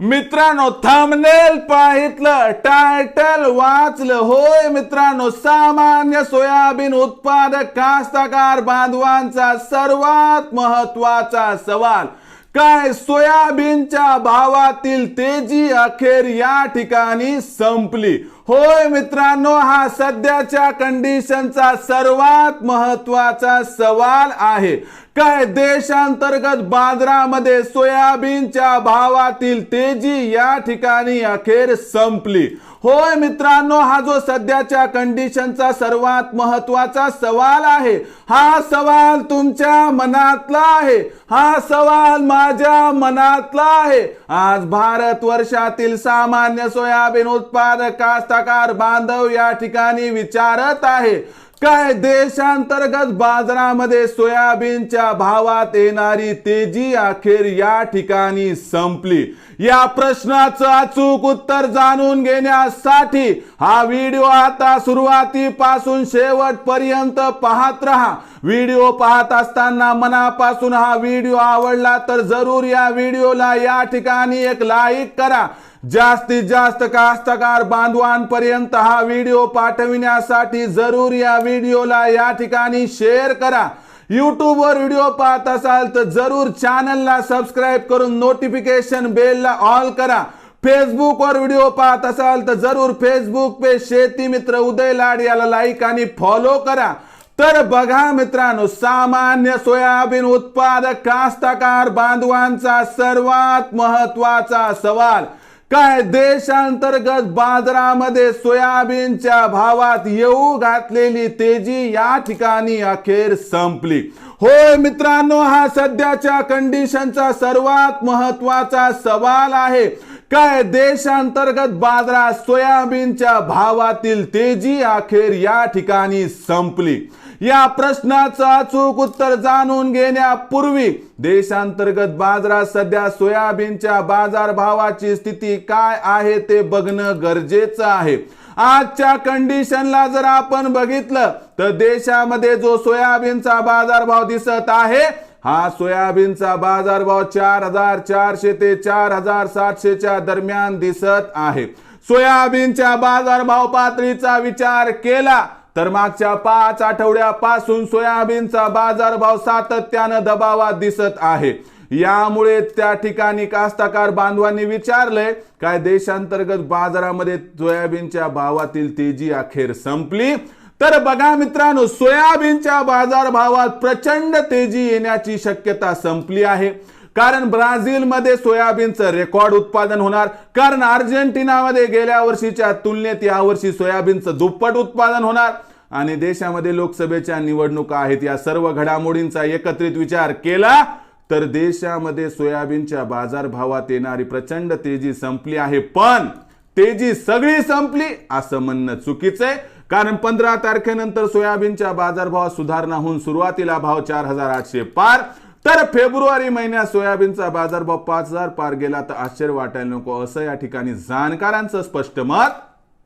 मित्रांनो thumbnail पाहितलं title वाचलं. होय मित्रांनो सामान्य सोयाबीन उत्पादक कास्तकार बांधवांचा सर्वात महत्त्वाचा सवाल काय सोयाबीनच्या भावातील तेजी अखेर या ठिकाणी संपली? होय मित्रांनो हा सध्याच्या कंडिशनचा सर्वात महत्त्वाचा सवाल आहे. काय देशांतर्गत बाजारामध्ये सोयाबीनच्या भावातील तेजी या ठिकाणी अखेर संपली. होय मित्रांनो हा जो सध्याच्या कंडिशनचा सर्वात महत्त्वाचा सवाल आहे हा सवाल तुमच्या मनातला आहे हा सवाल माझ्या मनातला आहे. आज भारत वर्षातील सामान्य सोयाबीन उत्पादक कास्तकार बांधव या ठिकाणी विचारत आहे काय देशांतर्गत बाजारामध्ये सोयाबीनच्या भावात येणारी तेजी अखेर या ठिकाणी संपली. या प्रश्नाचं अचूक उत्तर जाणून घेण्यासाठी हा व्हिडिओ आता सुरुवातीपासून शेवटपर्यंत पाहत राहा. व्हिडिओ पाहत असताना मनापासून हा व्हिडिओ आवडला तर जरूर या व्हिडिओला या ठिकाणी एक लाईक करा. जास्तीत जास्त कास्तकार बांधवांपर्यंत हा व्हिडिओ पाठविण्यासाठी जरूर या व्हिडिओला या ठिकाणी शेअर करा. यूट्यूबवर व्हिडिओ पाहत असाल तर जरूर चॅनलला सबस्क्राईब करून नोटिफिकेशन बेलला ऑल करा. फेसबुकवर व्हिडिओ पाहत असाल तर जरूर फेसबुक पे शेती मित्र उदय लाड याला लाईक आणि फॉलो करा. तर बघा मित्रांनो सामान्य सोयाबीन उत्पादक कास्तकार बांधवांचा सर्वात महत्त्वाचा सवाल. काय देशांतर्गत बाजारामध्ये सोयाबीनच्या भावात येऊ घातलेली तेजी या ठिकाणी अखेर संपली. होय मित्रांनो हा सध्याच्या कंडिशनचा सर्वात महत्त्वाचा सवाल आहे. काय देशांतर्गत बाजारात सोयाबीनच्या भावातील तेजी अखेर या ठिकाणी संपली? या प्रश्नाचं अचूक उत्तर जाणून घेण्यापूर्वी देशांतर्गत बाजारात सध्या सोयाबीनच्या बाजारभावाची स्थिती काय आहे ते बघणं गरजेचं आहे. आजच्या कंडिशनला जर आपण बघितलं तर देशामध्ये जो सोयाबीनचा बाजारभाव दिसत आहे हा सोयाबीनचा बाजारभाव चार हजार चारशे ते चार हजार सातशेच्या दरम्यान दिसत आहे. सोयाबीनच्या बाजारभाव पातळीचा विचार केला तर मागच्या पाच आठवड्यापासून सोयाबीनचा बाजारभाव सातत्यानं दबावात दिसत आहे. यामुळे त्या ठिकाणी कास्तकार बांधवांनी विचारलंय काय देशांतर्गत बाजारामध्ये सोयाबीनच्या भावातील तेजी अखेर संपली? तर बघा मित्रांनो सोयाबीनच्या बाजारभावात प्रचंड तेजी येण्याची शक्यता संपली आहे. कारण ब्राझीलमध्ये सोयाबीनचं रेकॉर्ड उत्पादन होणार. कारण अर्जेंटिनामध्ये गेल्या वर्षीच्या तुलनेत यावर्षी सोयाबीनचं दुप्पट उत्पादन होणार. आणि देशामध्ये लोकसभेच्या निवडणुका आहेत. या सर्व घडामोडींचा एकत्रित विचार केला तर देशामध्ये सोयाबीनच्या बाजारभावात येणारी प्रचंड तेजी संपली आहे. पण तेजी सगळी संपली असं म्हणणं चुकीचं आहे. कारण पंधरा तारखेनंतर सोयाबीनच्या बाजारभावात सुधारणा होऊन सुरुवातीला भाव चार हजार आठशे पार. तर फेब्रुवारी महिन्यात सोयाबीनचा बाजारभाव पाच हजार पार गेला. तर आश्चर्य वाटायला नको. असं या ठिकाणी जाणकारांचं स्पष्ट मत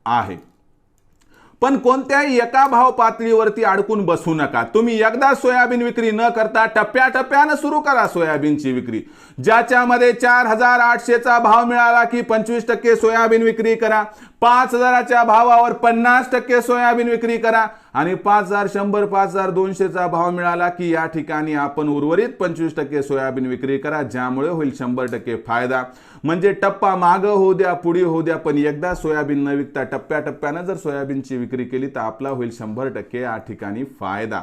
आहे. पण कोणत्याही एका भाव पातळीवरती अडकून बसू नका. तुम्ही एकदा सोयाबीन विक्री न करता टप्प्याटप्प्यानं सुरू करा सोयाबीनची विक्री. ज्याच्यामध्ये चार हजार आठशेचा भाव मिळाला की पंचवीस टक्के सोयाबीन विक्री करा. पाच हजाराच्या भावावर पन्नास टक्के सोयाबीन विक्री करा आणि पाच हजार शंभर पाच हजार दोनशेचा भाव मिळाला की या ठिकाणी आपण उर्वरित पंचवीस टक्के सोयाबीन विक्री करा ज्यामुळे होईल शंभर टक्के फायदा. म्हणजे टप्पा मागं होऊ द्या पुढे होऊ द्या पण एकदा सोयाबीन न विकता टप्प्याटप्प्यानं जर सोयाबीनची विक्री केली तर आपला होईल शंभर टक्के या ठिकाणी फायदा.